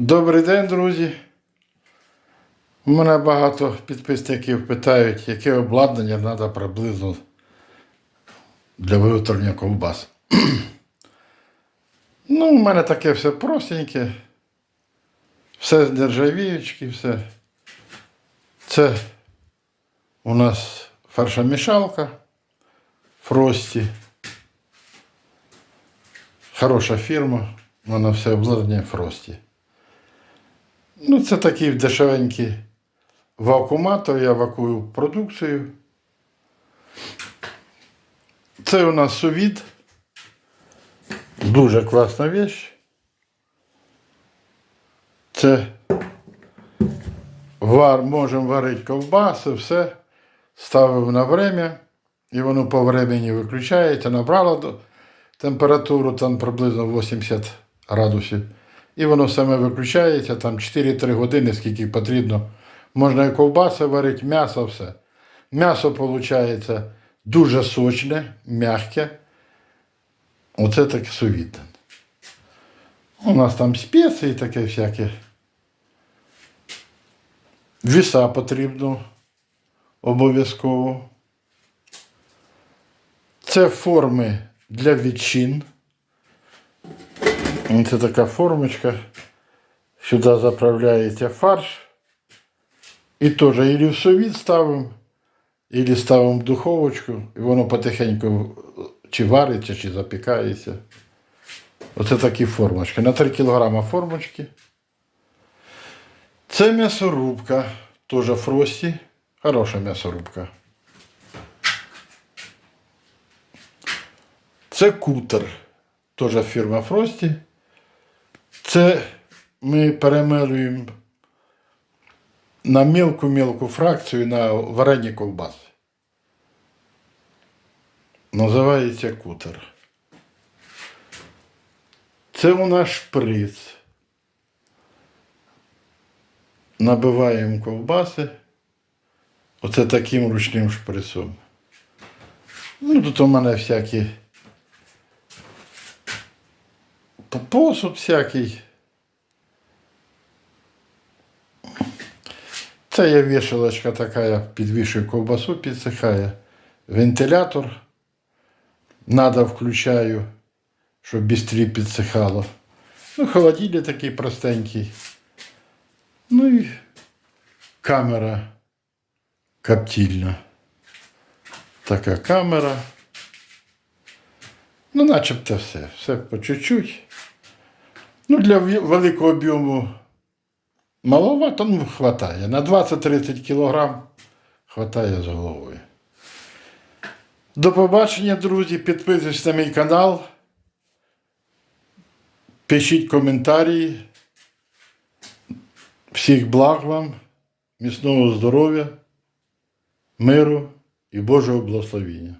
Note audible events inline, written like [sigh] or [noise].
Добрий день, друзі. У мене багато підписників питають, яке обладнання треба приблизно для виготовлення ковбас. [clears throat] ну, у мене таке все простеньке, все з нержавіючки, все. Це у нас фаршомішалка Фрості. Хороша фірма, вона все обладнання Фрості. Ну, це такий дешевенький вакууматор, я вакую продукцію. Це у нас сувід. Дуже класна вещь. Це вар, можемо варити ковбаси, все. Ставив на время, і воно по времени виключається, набрало температуру там приблизно 80 градусів. І воно саме виключається там 4-3 години, скільки потрібно. Можна і ковбаси варити, м'ясо, все. М'ясо виходить дуже сочне, м'яке. Оце таке сувід. У нас там спеції таке всяке. Віса потрібно обов'язково. Це форми для відчин. Це така формочка. Сюди заправляється фарш. І теж і в совіт ставимо, і ставимо в духовочку, і воно потихеньку чи вариться, чи запікається. Оце такі формочки. На 3 кг формочки. Це м'ясорубка, теж фрості. Хороша м'ясорубка. Це кутер, теж фірма Фрості. Це ми перемелюємо на мілку-мілку фракцію на варені ковбаси. Називається кутер. Це у нас шприц. Набиваємо ковбаси. Оце таким ручним шприцом. Ну, тут у мене всякі посуд всякий. Це є вішалочка така, я підвішую ковбасу, підсихає. Вентилятор. Надо включаю, щоб швидше підсихало. Ну, холодильник такий простенький. Ну і камера коптільна. Така камера. Ну, начебто все. Все по чуть-чуть. Ну, для великого об'єму маловато, ну, хватає. На 20-30 кілограм хватає з головою. До побачення, друзі. Підписуйтесь на мій канал. Пишіть коментарі. Всіх благ вам, міцного здоров'я, миру і Божого благословення.